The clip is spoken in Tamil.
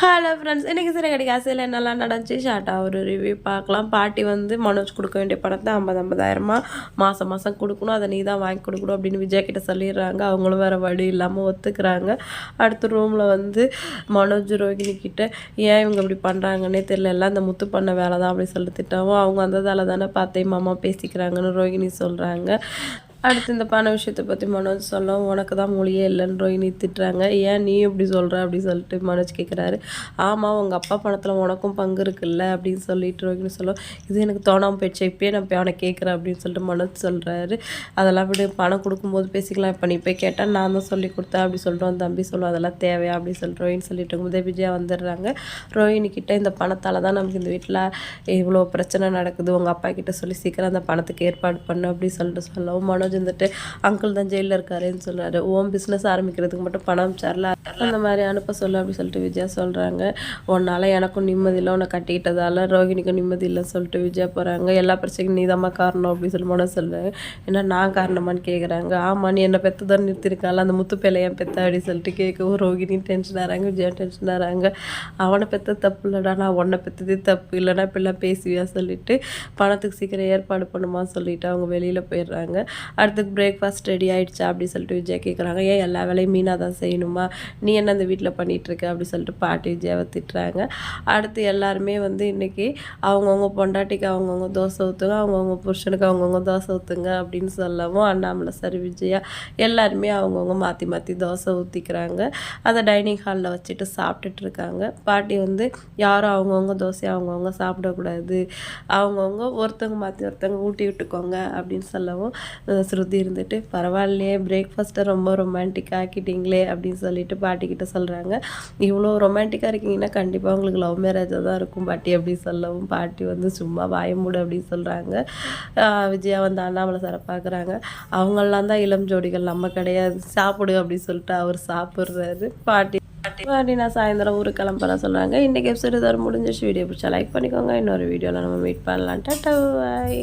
ஹலோ ஃப்ரெண்ட்ஸ் இன்றைக்கி சிறகடி ஆசையில் என்னெல்லாம் நடந்துச்சு? ஷார்ட்டாக ஒரு ரிவ்யூ பார்க்கலாம். பாட்டி வந்து மனோஜ் கொடுக்க வேண்டிய பணத்தை ஐம்பது ஐம்பதாயிரமா மாதம் மாதம் கொடுக்கணும். அதை நீ தான் வாங்கி கொடுக்கணும் அப்படின்னு விஜய் கிட்ட சொல்லிடுறாங்க. அவங்களும் வேறு வழி இல்லாமல் ஒத்துக்கிறாங்க. அடுத்த ரூமில் வந்து மனோஜ் ரோகிணி கிட்ட ஏன் இவங்க இப்படி பண்ணுறாங்கன்னே தெரியல. எல்லாம் அந்த முத்து பண்ண வேலை தான் அப்படி சொல்லி திட்டவும் அவங்க வந்ததால் தானே பார்த்தே மாமா பேசிக்கிறாங்கன்னு ரோகிணி சொல்கிறாங்க அடுத்து இந்த பண விஷயத்தை பற்றி மனோஜ் சொல்லவும் உனக்கு தான் மொழியே இல்லைன்னு ரோஹினி திட்டுறாங்க. ஏன் நீ இப்படி சொல்கிற அப்படின்னு சொல்லிட்டு மனோஜ் கேட்குறாரு ஆமாம் உங்கள் அப்பா பணத்தில் உனக்கும் பங்கு இருக்குல்ல அப்படின்னு சொல்லிட்டு ரோஹினி சொல்லும். இது எனக்கு தோணாமல் போயிடுச்சு. இப்போயே நான் இப்போ அவனை கேட்குறேன் அப்படின்னு சொல்லிட்டு மனோஜ் சொல்கிறாரு அதெல்லாம் விட பணம் கொடுக்கும்போது பேசிக்கலாம். இப்போ நீ போய் கேட்டால் நான் தான் சொல்லி கொடுத்தேன் அப்படி சொல்லிட்டு தம்பி சொல்லுவோம் அதெல்லாம் தேவையா அப்படின்னு சொல்லிட்டு ரோஹினி சொல்லிட்டு இருக்கும்போதே விஜயா வந்துடுறாங்க. ரோஹினி கிட்டே இந்த பணத்தால் தான் நமக்கு இந்த வீட்டில் இவ்வளோ பிரச்சனை நடக்குது. உங்கள் அப்பா கிட்ட சொல்லி சீக்கிரம் அந்த பணத்துக்கு ஏற்பாடு பண்ணு அப்படின்னு சொல்லிட்டு சொல்லவும் மனோஜ் சரோஜ் வந்துட்டு அங்கிள் தான் ஜெயிலில் இருக்காருன்னு சொல்கிறாரு ஓம் பிஸ்னஸ் ஆரம்பிக்கிறதுக்கு மட்டும் பணம் சரல அந்த மாதிரி அனுப்ப சொல்லு அப்படின்னு சொல்லிட்டு விஜயா சொல்கிறாங்க உன்னால் எனக்கும் நிம்மதி இல்லை. உன்னை கட்டிக்கிட்டதால ரோகிணிக்கும் நிம்மதி இல்லைன்னு சொல்லிட்டு விஜயா போகிறாங்க எல்லா பிரச்சனைக்கும் நீ தான் காரணம். அப்படின்னு சொல்லி மன சொல்கிறாங்க ஏன்னா நான் காரணமான்னு கேட்குறாங்க ஆமாம் நீ என்னை பெற்று தான் நிறுத்திருக்கால அந்த முத்து பேலை பெத்த அப்படின்னு சொல்லிட்டு கேட்கவும் ரோகிணி டென்ஷன் ஆகிறாங்க விஜயா டென்ஷன் ஆகிறாங்க அவனை பெற்ற தப்பு இல்லைடா. நான் உன்னை பெற்றதே தப்பு இல்லைனா இப்படிலாம் பேசுவியா? சொல்லிட்டு பணத்துக்கு சீக்கிரம் ஏற்பாடு பண்ணுமா? சொல்லிட்டு அவங்க வெளியில் போயிடுறாங்க. அடுத்து பிரேக்ஃபாஸ்ட் ரெடி ஆகிடுச்சா அப்படின்னு சொல்லிட்டு விஜய் கேட்குறாங்க ஏன் எல்லா வேலையும் மீனாக தான் செய்யணுமா? நீ என்ன அந்த வீட்டில் பண்ணிகிட்ருக்க அப்படின்னு சொல்லிட்டு பாட்டி விஜயாவை திட்டுறாங்க. அடுத்து எல்லாருமே வந்து இன்றைக்கி அவங்கவுங்க பொண்டாட்டிக்கு அவங்கவுங்க தோசை ஊற்றுங்க அவங்கவுங்க புருஷனுக்கு அவங்கவுங்க தோசை ஊற்றுங்க அப்படின்னு சொல்லவும் அண்ணாமலை சரி விஜயா எல்லாருமே அவங்கவுங்க மாற்றி மாற்றி தோசை ஊற்றிக்கிறாங்க அதை டைனிங் ஹாலில் வச்சுட்டு சாப்பிட்டுட்டு இருக்காங்க பாட்டி வந்து யாரும் அவங்கவுங்க தோசையை அவங்கவுங்க சாப்பிடக்கூடாது. அவங்கவுங்க ஒருத்தவங்க மாற்றி ஒருத்தவங்க ஊட்டி விட்டுக்கோங்க அப்படின்னு சொல்லவும் ஸ்ருதி இருந்துட்டு பரவாயில்லையே பிரேக்ஃபாஸ்ட்டை ரொம்ப ரொமான்டிக்காக ஆக்கிட்டீங்களே அப்படின்னு சொல்லிட்டு பாட்டிக்கிட்ட சொல்கிறாங்க இவ்வளோ ரொமான்டிக்காக இருக்கீங்கன்னா கண்டிப்பாக உங்களுக்கு லவ் மேரேஜாக தான் இருக்கும் பாட்டி அப்படின்னு சொல்லவும் பாட்டி வந்து சும்மா வாயமூடு அப்படின்னு சொல்கிறாங்க விஜயா வந்து அண்ணாமலை சாரை பார்க்குறாங்க அவங்கெல்லாம் தான் இளம் ஜோடிகள் நம்ம கிடையாது. சாப்பிடு அப்படின்னு சொல்லிட்டு அவர் சாப்பிட்றாரு. பாட்டி பாட்டி நான் சாயந்தரம் ஊருக்கு கிளம்புறேன் சொல்கிறாங்க இன்றைக்கி எபிசோடு தர முடிஞ்சிச்சு வீடியோ பிடிச்சா லைக் பண்ணிக்கோங்க. இன்னொரு வீடியோவில் நம்ம மீட் பண்ணலாம். டாட்டா பாய்